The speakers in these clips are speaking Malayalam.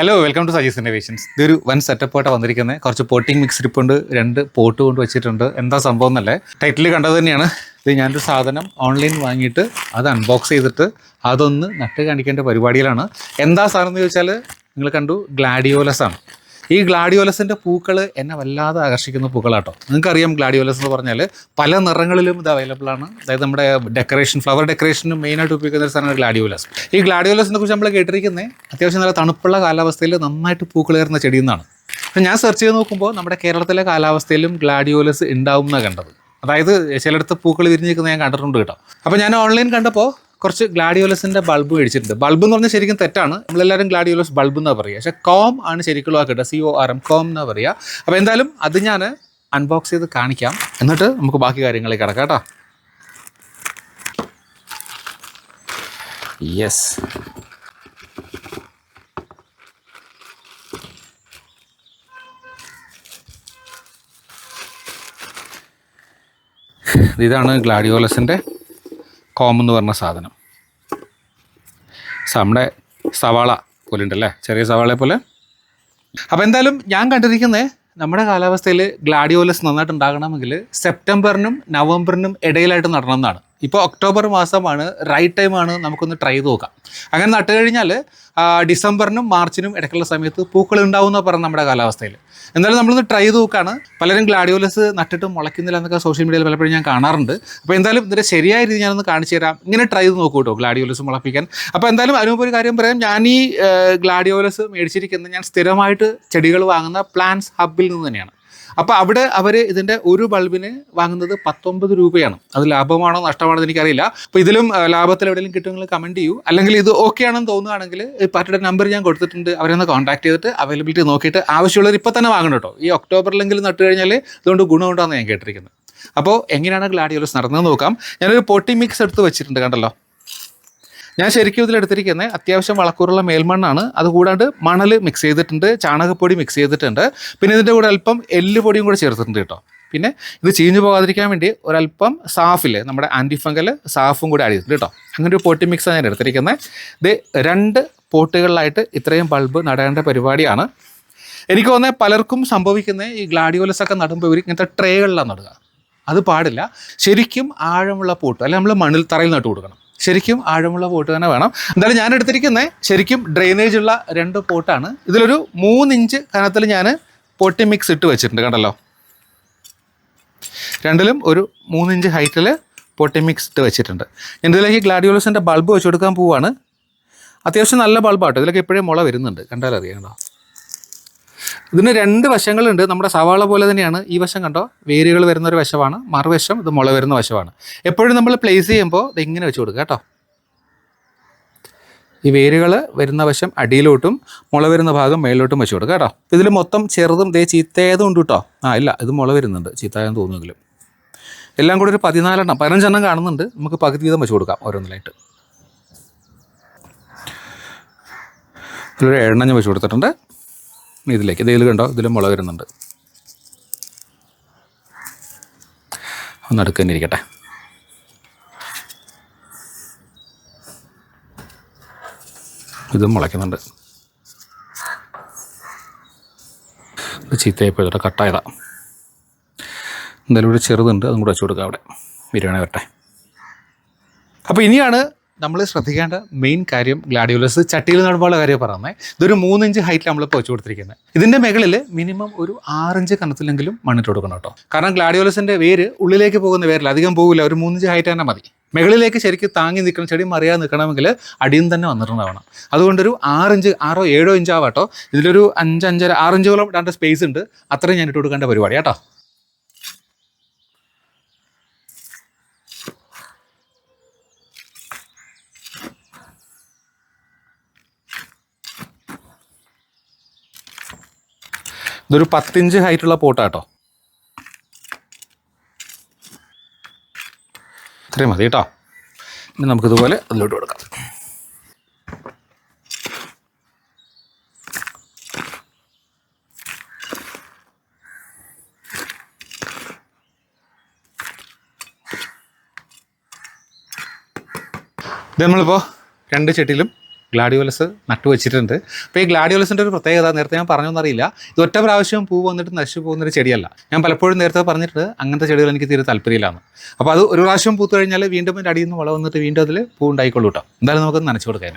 Hello welcome to Saji's innovations ഇതൊരു വൻ സെറ്റപ്പ് ആയിട്ട് വന്നിരിക്കുന്നത് കുറച്ച് പോട്ടിങ് മിക്സ് ഇരിപ്പുണ്ട് രണ്ട് പോട്ട് കൊണ്ട് വെച്ചിട്ടുണ്ട്. എന്താ സംഭവം എന്നല്ലേ? ടൈറ്റിൽ കണ്ടത് തന്നെയാണ്. ഇത് ഞാനൊരു സാധനം ഓൺലൈൻ വാങ്ങിയിട്ട് അത് അൺബോക്സ് ചെയ്തിട്ട് അതൊന്ന് നട്ട് കാണിക്കേണ്ട പരിപാടിയിലാണ്. എന്താ സാധനം എന്ന് ചോദിച്ചാൽ നിങ്ങൾ കണ്ടു ഗ്ലാഡിയോലസ് ആണ്. ഈ ഗ്ലാഡിയോലസിന്റെ പൂക്കൾ എന്നെ വല്ലാതെ ആകർഷിക്കുന്ന പൂക്കളാട്ടോ. നിങ്ങൾക്കറിയാം ഗ്ലാഡിയോലസ് എന്ന് പറഞ്ഞാൽ പല നിറങ്ങളിലും ഇത് അവൈലബിൾ ആണ്. അതായത് നമ്മുടെ ഡെക്കറേഷൻ ഫ്ലവർ ഡെക്കറേഷനും മെയിനായിട്ട് ഉപയോഗിക്കുന്ന ഒരു സാധനമാണ് ഗ്ലാഡിയോലസ്. ഈ ഗ്ലാഡിയോലസിനെ കുറിച്ച് നമ്മൾ കേട്ടിരിക്കുന്നത് അത്യാവശ്യം നല്ല തണുപ്പുള്ള കാലാവസ്ഥയിൽ നന്നായിട്ട് പൂക്കൾ കയറുന്ന ചെടിയിൽ നിന്നാണ്. അപ്പം ഞാൻ സെർച്ച് ചെയ്ത് നോക്കുമ്പോൾ നമ്മുടെ കേരളത്തിലെ കാലാവസ്ഥയിലും ഗ്ലാഡിയോലസ് ഉണ്ടാവും എന്നാണ് കണ്ടത്. അതായത് ചിലയിടത്ത് പൂക്കൾ വിരിഞ്ഞിരിക്കുന്നത് ഞാൻ കണ്ടിട്ടുണ്ട് കേട്ടോ. അപ്പോൾ ഞാൻ ഓൺലൈൻ കണ്ടപ്പോൾ കുറച്ച് ഗ്ലാഡിയോലസിന്റെ ബൾബ് മേടിച്ചിട്ടുണ്ട്. ബൾബ് എന്ന് പറഞ്ഞാൽ ശരിക്കും തെറ്റാണ്. നമ്മളെല്ലാവരും ഗ്ലാഡിയോലസ് ബൾബ് എന്നാണ് പറയുക പക്ഷേ കോം ആണ് ശരിക്കുള്ള വാക്കിട്ട് C O R M corm എന്നാണ് പറയുക അപ്പോൾ എന്തായാലും അത് ഞാൻ അൺബോക്സ് ചെയ്ത് കാണിക്കാം. എന്നിട്ട് നമുക്ക് ബാക്കി കാര്യങ്ങളിലേക്ക് കിടക്കാം കേട്ടോ. യെസ് ഇതാണ് ഗ്ലാഡിയോലസിന്റെ കോം എന്ന് പറഞ്ഞ സാധനം. നമ്മുടെ സവാള പോലെ ഉണ്ടല്ലേ? ചെറിയ സവാളയെ പോലെ. അപ്പോൾ എന്തായാലും ഞാൻ കണ്ടിരിക്കുന്നത് നമ്മുടെ കാലാവസ്ഥയിൽ ഗ്ലാഡിയോലസ് നന്നായിട്ട് ഉണ്ടാകണമെങ്കിൽ സെപ്റ്റംബറിനും നവംബറിനും ഇടയിലായിട്ട് നടണം എന്നാണ്. ഇപ്പോൾ ഒക്ടോബർ മാസമാണ് റൈറ്റ് ടൈമാണ് നമുക്കൊന്ന് ട്രൈ നോക്കാം. അങ്ങനെ നട്ട് കഴിഞ്ഞാൽ ഡിസംബറിനും മാർച്ചിനും ഇടയ്ക്കുള്ള സമയത്ത് പൂക്കൾ ഉണ്ടാവും എന്ന് പറഞ്ഞ നമ്മുടെ കാലാവസ്ഥയിൽ എന്നാലും നമ്മളൊന്ന് ട്രൈ നോക്കുകയാണ് പലരും ഗ്ലാഡിയോലസ് നട്ടിട്ട് മുളയ്ക്കുന്നില്ല എന്നൊക്കെ സോഷ്യൽ മീഡിയയിൽ പലപ്പോഴും ഞാൻ കാണാറുണ്ട്. അപ്പോൾ എന്തായാലും ഇതിന്റെ ശരിയായ രീതി ഞാനൊന്ന് കാണിച്ചു തരാം. ഇങ്ങനെ ട്രൈ ചെയ്ത് നോക്കൂ കേട്ടോ ഗ്ലാഡിയോലസ് മുളപ്പിക്കാൻ. അപ്പോൾ എന്തായാലും അതിനുമുമ്പ് ഒരു കാര്യം പറയാം. ഞാൻ ഈ ഗ്ലാഡിയോലസ് മേടിച്ചിരിക്കുന്നത് ഞാൻ സ്ഥിരമായിട്ട് ചെടികൾ വാങ്ങുന്ന പ്ലാന്റ്സ് ഹബിൽ നിന്ന് തന്നെയാണ്. അപ്പോൾ അവിടെ അവർ ഇതിന്റെ ഒരു ബൾബിന് വാങ്ങുന്നത് പത്തൊമ്പത് രൂപയാണ്. അത് ലാഭമാണോ നഷ്ടമാണോ എനിക്കറിയില്ല. അപ്പോൾ ഇതിലും ലാഭത്തിൽ എവിടെയെങ്കിലും കിട്ടുമെങ്കിൽ കമന്റ് ചെയ്യൂ. അല്ലെങ്കിൽ ഇത് ഓക്കെ ആണെന്ന് തോന്നുകയാണെങ്കിൽ പാർട്ടിയുടെ നമ്പർ ഞാൻ കൊടുത്തിട്ടുണ്ട്. അവരെ ഒന്ന് കോൺടാക്ട് ചെയ്തിട്ട് അവൈലബിലിറ്റി നോക്കിയിട്ട് ആവശ്യമുള്ളവർ ഇപ്പോൾ തന്നെ വാങ്ങണം കേട്ടോ. ഈ ഒക്ടോബറിലെങ്കിലും നട്ടു കഴിഞ്ഞാൽ ഇതുകൊണ്ട് ഗുണമുണ്ടാകുന്ന ഞാൻ കേട്ടിരിക്കുന്നത്. അപ്പോൾ എങ്ങനെയാണ് ഗ്ലാഡിയോലസ് നടന്നത് നോക്കാം. ഞാനൊരു പൊട്ടി മിക്സ് എടുത്ത് വെച്ചിട്ടുണ്ട് കണ്ടല്ലോ. ഞാൻ ശരിക്കും ഇതിലെടുത്തിരിക്കുന്നത് അത്യാവശ്യം വളക്കൂറുള്ള മേൽമണ്ണാണ്. അതുകൂടാണ്ട് മണൽ മിക്സ് ചെയ്തിട്ടുണ്ട് ചാണകപ്പൊടി മിക്സ് ചെയ്തിട്ടുണ്ട്. പിന്നെ ഇതിന്റെ കൂടെ അല്പം എല്ല് പൊടിയും കൂടെ ചേർത്തിട്ടുണ്ട് കേട്ടോ. പിന്നെ ഇത് ചീഞ്ഞു പോകാതിരിക്കാൻ വേണ്ടി ഒരല്പം സാഫിൽ നമ്മുടെ ആന്റിഫംഗൽ സാഫും കൂടി ആഡ് ചെയ്തിട്ടുണ്ട് കേട്ടോ. അങ്ങനെ ഒരു പൊട്ടി മിക്സാണ് ഞാൻ എടുത്തിരിക്കുന്നത് ഇത് രണ്ട് പോട്ടുകളിലായിട്ട് ഇത്രയും ബൾബ് നടേണ്ട പരിപാടിയാണ്. എനിക്ക് തോന്നുന്നത് പലർക്കും സംഭവിക്കുന്ന ഈ ഗ്ലാഡിയോലസ് ഒക്കെ നടുമ്പോൾ ഇവർ ഇങ്ങനത്തെ ട്രേകളിലാണ് നടുക. അത് പാടില്ല. ശരിക്കും ആഴമുള്ള പോട്ട് അല്ലെങ്കിൽ നമ്മൾ മണ്ണിൽ തറയിൽ നട്ടു കൊടുക്കണം. ശരിക്കും ആഴമുള്ള പോട്ട് തന്നെ വേണം. എന്തായാലും ഞാൻ എടുത്തിരിക്കുന്നത് ശരിക്കും ഡ്രെയിനേജ് ഉള്ള രണ്ട് പോട്ടാണ് ഇതിലൊരു മൂന്നിഞ്ച് കനത്തിൽ ഞാൻ പൊട്ടി മിക്സ് ഇട്ട് വെച്ചിട്ടുണ്ട് കണ്ടല്ലോ. രണ്ടിലും ഒരു മൂന്നിഞ്ച് ഹൈറ്റിൽ പൊട്ടി മിക്സ് ഇട്ട് വെച്ചിട്ടുണ്ട്. ഞാൻ ഇതിലേക്ക് ഗ്ലാഡിയോളസിന്റെ ബൾബ് വെച്ച് കൊടുക്കാൻ പോവാണ്. അത്യാവശ്യം നല്ല ബൾബാട്ടോ ഇതിലേക്ക് ഇപ്പോഴേ മുള വരുന്നുണ്ട്. കണ്ടാലറിയാം കേട്ടോ. ഇതിന് രണ്ട് വശങ്ങളുണ്ട്. നമ്മുടെ സവാള പോലെ തന്നെയാണ്. ഈ വശം കണ്ടോ? വേരുകൾ വരുന്ന ഒരു വശമാണ്. മറുവശം ഇത് മുള വരുന്ന വശമാണ്. എപ്പോഴും നമ്മൾ പ്ലേസ് ചെയ്യുമ്പോൾ ഇത് ഇങ്ങനെ വെച്ച് കൊടുക്കുക കേട്ടോ. ഈ വേരുകൾ വരുന്ന വശം അടിയിലോട്ടും മുള വരുന്ന ഭാഗം മേളിലോട്ടും വെച്ച് കൊടുക്കുക കേട്ടോ. ഇതിൽ മൊത്തം ചെറുതും ദേ ചീത്തയതും ഉണ്ട് കേട്ടോ. ആ ഇല്ല ഇത് മുള വരുന്നുണ്ട്. ചീത്തയെന്ന് തോന്നുമെങ്കിലും. എല്ലാം കൂടി ഒരു പതിനാലെണ്ണം പതിനഞ്ചെണ്ണം കാണുന്നുണ്ട്. നമുക്ക് പകുതി വീതം വെച്ച് കൊടുക്കാം ഓരോന്നിലായിട്ട്. ഇതിലൊരു എണ്ണം ഞാൻ വെച്ച് കൊടുത്തിട്ടുണ്ട്. ഇതിലേക്ക്. ഇതിൽ കണ്ടോ? ഇതിലും മുളക് വരുന്നുണ്ട്. ഒന്ന് അടുക്ക് തന്നെ ഇരിക്കട്ടെ ഇതും മുളയ്ക്കുന്നുണ്ട്. ഇത് ചീത്തയായി പോയതോടെ കട്ടായതാ. എന്തായാലും ഇവിടെ ചെറുതുണ്ട്. അതും കൂടെ വെച്ച് കൊടുക്കാം അവിടെ. ബിരിയാണി വരട്ടെ. അപ്പോൾ ഇനിയാണ് നമ്മൾ ശ്രദ്ധിക്കേണ്ട മെയിൻ കാര്യം ഗ്ലാഡിയോലസ് ചട്ടിയിൽ നടുമ്പോൾ കാര്യം പറയുന്നത് ഇതൊരു മൂന്നിഞ്ച് ഹൈറ്റിൽ നമ്മൾ വെച്ച് കൊടുത്തിരിക്കുന്നത് ഇതിന്റെ മുകളിൽ മിനിമം ഒരു ആറിഞ്ച് കനത്തിലെങ്കിലും മണ്ണിട്ട് കൊടുക്കണം കേട്ടോ. കാരണം ഗ്ലാഡിയോലസിന്റെ വേര് ഉള്ളിലേക്ക് പോകുന്ന വേരിൽ അധികം പോകില്ല ഒരു മൂന്നിഞ്ച് ഹൈറ്റ് തന്നെ മതി. മുകളിലേക്ക് ശരിക്കും താങ്ങി നിൽക്കണം ചെടി മറിയാതെ നിൽക്കണമെങ്കിൽ അടിയും തന്നെ വന്നിട്ടുണ്ടാവണം. അതുകൊണ്ടൊരു ആറിഞ്ച് ആറോ ഏഴോ ഇഞ്ചാവാട്ടോ. ഇതിലൊരു അഞ്ച് അഞ്ചര ആറിഞ്ചോളം ഇടാണ്ട് സ്പേസ് ഉണ്ട്. അത്രയും ഞാൻ ഇട്ട് കൊടുക്കേണ്ട പരിപാടി കേട്ടോ. ഇതൊരു പത്തിഞ്ച് ഹൈറ്റുള്ള പോട്ടാട്ടോ. ഇത്രയും മതി കേട്ടോ. ഇനി നമുക്കിതുപോലെ അതിലോട്ട് കൊടുക്കാം. ഇത് നമ്മളിപ്പോൾ രണ്ട് ചെട്ടിയിലും ഗ്ലാഡിയോലസ് നട്ടുവെച്ചിട്ടുണ്ട് അപ്പോൾ ഈ ഗ്ലാഡിയോലസിന്റെ ഒരു പ്രത്യേകത നേരത്തെ ഞാൻ പറഞ്ഞൊന്നറിയില്ല ഇത് ഒറ്റ പ്രാവശ്യം പൂ വന്നിട്ട് നശിച്ചു പോകുന്ന ഒരു ചെടിയല്ല. ഞാൻ പലപ്പോഴും നേരത്തെ പറഞ്ഞിട്ട് അങ്ങനത്തെ ചെടികൾ എനിക്ക് തീരെ താല്പര്യമില്ലാന്ന്. അപ്പോൾ അത് ഒരു പ്രാവശ്യം പൂത്തു കഴിഞ്ഞാൽ വീണ്ടും അടിയിൽ നിന്ന് വളം വന്നിട്ട് വീണ്ടും അതിൽ പൂ ഉണ്ടായിക്കൊള്ളൂ കേട്ടോ എന്തായാലും നമുക്ക് നനച്ചു കൊടുക്കാൻ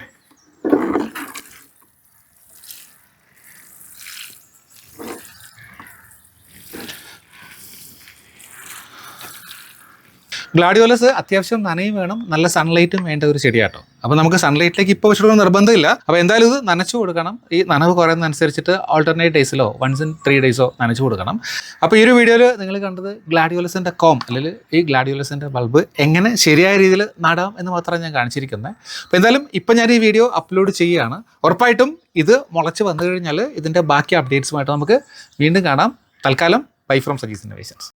ഗ്ലാഡിയോലസ് അത്യാവശ്യം നനയും വേണം നല്ല സൺലൈറ്റും വേണ്ട ഒരു ചെടിയാട്ടോ. അപ്പോൾ നമുക്ക് സൺലൈറ്റിലേക്ക് ഇപ്പോൾ വെച്ചിട്ടുള്ള നിർബന്ധമില്ല. അപ്പോൾ എന്തായാലും ഇത് നനച്ചു കൊടുക്കണം. ഈ നനവ് കുറയുന്നതനുസരിച്ചിട്ട് ആൾട്ടർനേറ്റ് ഡേയ്സിലോ വൺസ് ഇൻ ത്രീ ഡേയ്സോ നനച്ചു കൊടുക്കണം. അപ്പോൾ ഈ ഒരു വീഡിയോയിൽ നിങ്ങൾ കണ്ടത് ഗ്ലാഡിയോലസിന്റെ കോം അല്ലെങ്കിൽ ഈ ഗ്ലാഡിയോലസിന്റെ ബൾബ് എങ്ങനെ ശരിയായ രീതിയിൽ നടാം എന്ന് മാത്രമാണ് ഞാൻ കാണിച്ചിരിക്കുന്നത് അപ്പോൾ എന്തായാലും ഇപ്പം ഞാൻ ഈ വീഡിയോ അപ്ലോഡ് ചെയ്യുകയാണ്. ഉറപ്പായിട്ടും ഇത് മുളച്ച് വന്നു കഴിഞ്ഞാൽ ഇതിന്റെ ബാക്കി അപ്ഡേറ്റ്സുമായിട്ട് നമുക്ക് വീണ്ടും കാണാം. തൽക്കാലം ബൈ ഫ്രോം സജീസ് ഇന്നോവേഷൻസ്